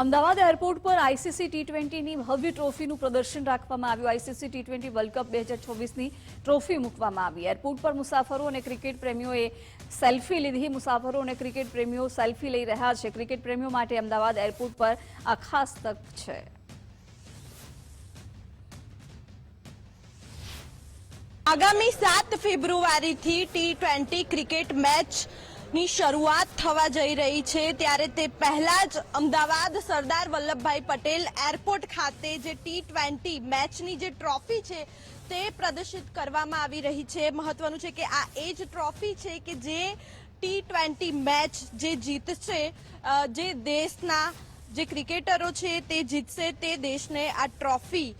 Ahmedabad airport પર ICC T ટ્વેન્ટીની ભવ્ય ટ્રોફીનું પ્રદર્શન રાખવામાં આવ્યું. ICC T twenty world cup બે હજાર ચોવીસની ટ્રોફી મૂકવામાં આવી. એરપોર્ટ પર મુસાફરો અને ક્રિકેટ પ્રેમીઓએ સેલ્ફી લીધી. મુસાફરો અને ક્રિકેટ પ્રેમીઓ સેલ્ફી લઈ રહ્યા છે. ક્રિકેટ પ્રેમીઓ માટે અમદાવાદ એરપોર્ટ પર આ ખાસ તક છે. આગામી સાત ફેબ્રુઆરીથી ટી ટ્વેન્ટી ક્રિકેટ મેચની શરૂઆત થવા જઈ રહી છે ત્યારે તે પહેલા જ અમદાવાદ સરદાર વલ્લભભાઈ પટેલ એરપોર્ટ ખાતે જે ટી ટ્વેન્ટી મેચની જે ટ્રોફી છે તે પ્રદર્શિત કરવામાં આવી રહી છે. મહત્વનું છે કે આ એ જ ટ્રોફી છે કે જે ટી ટ્વેન્ટી મેચ જે જીતશે જે દેશના જે ક્રિકેટરો છે તે જીતશે તે દેશને આ ટ્રોફી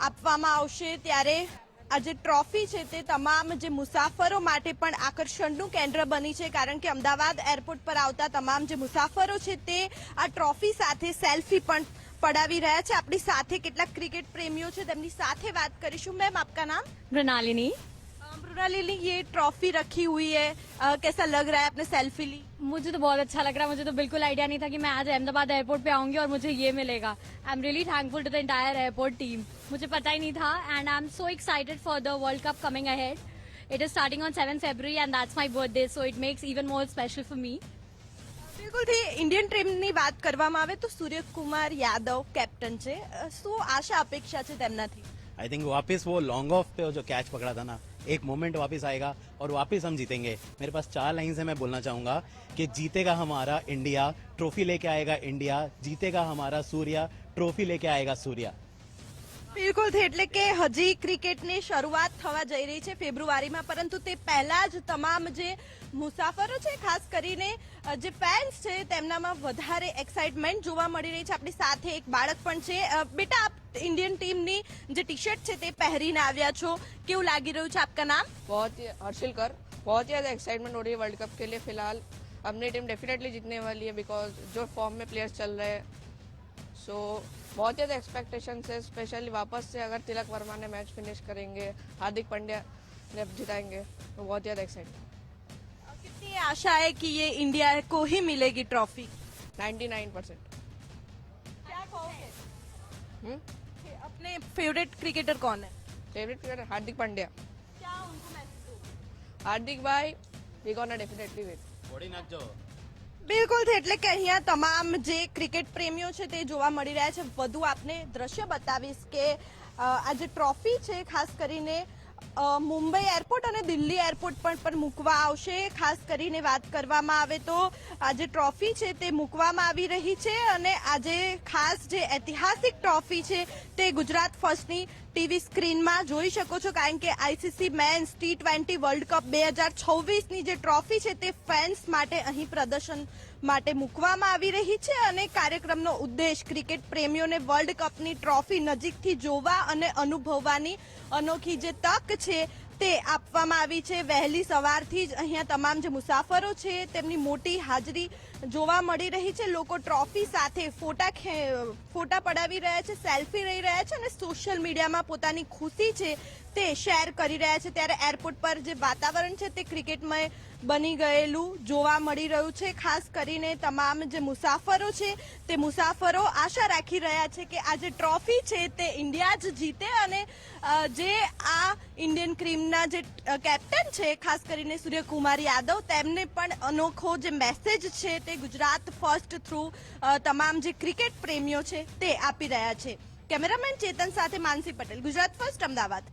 આપવામાં આવશે ત્યારે આ જે ટ્રોફી છે તે તમામ જે મુસાફરો માટે પણ આકર્ષણનું કેન્દ્ર બની છે, કારણ કે અમદાવાદ એરપોર્ટ પર આવતા તમામ જે મુસાફરો છે તે આ ટ્રોફી સાથે સેલ્ફી પણ પડાવી રહ્યા છે. આપણી સાથે કેટલાક ક્રિકેટ પ્રેમીઓ છે, તેમની સાથે વાત કરીશું. મેમ, આપકા નામ? मृणालिनी मृणालिनी ये ट्रॉफी रखी हुई है अ, कैसा लग रहा है आपने सेल्फी ली मुझे तो बहुत अच्छा लग रहा है मुझे तो बिल्कुल आइडिया नहीं था कि मैं आज अहमदाबाद एयरपोर्ट पे आऊंगी और मुझे ये मिलेगा I am really thankful to the entire airport team मुझे पता ही नहीं था and I am so excited for the World Cup coming ahead it is starting on seven February and that's my birthday so it makes even more special for me બિલકુલથી Indian ટીમની વાત કરવામાં આવે તો સૂર્યકુમાર યાદવ કેપ્ટન છે અ, શું આશા અપેક્ષા છે તેમનાથી आई थिंक वापस वो लॉन्ग ऑफ पे वो जो कैच पकड़ा था ना एक मोमेंट वापस आएगा और वापस हम जीतेंगे। मेरे पास चार लाइन से मैं बोलना चाहूँगा कि जीतेगा हमारा इंडिया, ट्रॉफी लेके आएगा इंडिया, जीतेगा हमारा सूर्या, ट्रॉफी लेके आएगा सूर्या। બિલકુલ એટલે કે હજી ક્રિકેટની શરૂઆત થવા જઈ રહી છે ફેબ્રુઆરીમાં પરંતુ તે પહેલા જ તમામ જે મુસાફરો છે ખાસ કરીને અ, જે ફેન્સ છે તેમનામાં વધારે એક્સાઇટમેન્ટ જોવા મળી રહી છે આપણી સાથે એક બાળક પણ છે અ, બેટા આપ ઇન્ડિયન ટીમની જે ટી શર્ટ છે તે પહેરીને આવ્યા છો કેવું લાગી રહ્યું છે આપકા નામ बहुत ही हर्षिल कर बहुत ही ज़्यादा एक्साइटमेंट हो रही है वर्ल्ड कप के लिए फिलहाल अपनी टीम डेफिनेटली जीतने वाली है बिकॉज जो फॉर्म में प्लेयर्स चल रहे हैं सो so, बहुत ज़्यादा एक्सपेक्टेशन है स्पेशली वापस से अगर तिलक वर्मा ने मैच फिनिश करेंगे हार्दिक पांड्या ने जिताएँगे तो बहुत ज़्यादा एक्साइटेड कितनी आशा है कि ये इंडिया को ही मिलेगी ट्रॉफी नाइन्टी नाइन परसेंट क्या कहोगे? अपने फेवरेट क्रिकेटर कौन है? Favourite cricketer Hardik Pandya. क्या उनको मैसेज हार्दिक भाई वी गोना डेफिनेटली विन બિલકુલ એટલે કે અહીંયા તમામ જે ક્રિકેટ પ્રેમીઓ છે તે જોવા મળી રહ્યા છે. વધુ આપને દ્રશ્ય બતાવીશ કે આ જે ટ્રોફી છે, ખાસ કરીને મુંબઈ એરપોર્ટ અને દિલ્હી એરપોર્ટ પર પણ મૂકવા આવશે. ખાસ કરીને વાત કરવામાં આવે તો આજે ટ્રોફી છે તે મૂકવામાં આવી રહી છે અને આજે ખાસ જે ઐતિહાસિક ટ્રોફી છે તે ગુજરાત ફર્સ્ટની ટીવી સ્ક્રીનમાં જોઈ શકો છો. કારણ કે ICC men's T twenty world cup બે હજાર છવ્વીસની જે ટ્રોફી છે તે ફેન્સ માટે અહીં પ્રદર્શન માટે મૂકવામાં આવી રહી છે અને કાર્યક્રમનો ઉદ્દેશ ક્રિકેટ પ્રેમીઓને વર્લ્ડ કપની ટ્રોફી નજીકથી જોવા અને અનુભવવાની અનોખી જે તક છે તે આપવામાં આવી છે. વહેલી સવારથી જ અહીંયા તમામ જે મુસાફરો છે તેમની મોટી હાજરી જોવા મળી રહી છે. લોકો ટ્રોફી સાથે ફોટા ફોટા પડાવી રહ્યા છે, સેલ્ફી લઈ રહ્યા છે અને સોશિયલ મીડિયામાં પોતાની ખુશી છે તે શેર કરી રહ્યા છે. ત્યારે એરપોર્ટ પર જે વાતાવરણ છે તે ક્રિકેટમય બની ગયેલું જોવા મળી રહ્યું છે. ખાસ કરીને તમામ જે મુસાફરો છે તે મુસાફરો આશા રાખી રહ્યા છે કે આ જે ટ્રોફી છે તે ઇન્ડિયા જ જીતે અને જે આ ઇન્ડિયન ક્રીમના જે કેપ્ટન છે, ખાસ કરીને સૂર્યકુમાર યાદવ, તેમને પણ અનોખો જે મેસેજ છે તે ગુજરાત ફર્સ્ટ થ્રુ તમામ જે ક્રિકેટ પ્રેમીઓ છે તે આપી રહ્યા છે. કેમેરામેન ચેતન સાથે માનસી પટેલ, ગુજરાત ફર્સ્ટ અમદાવાદ.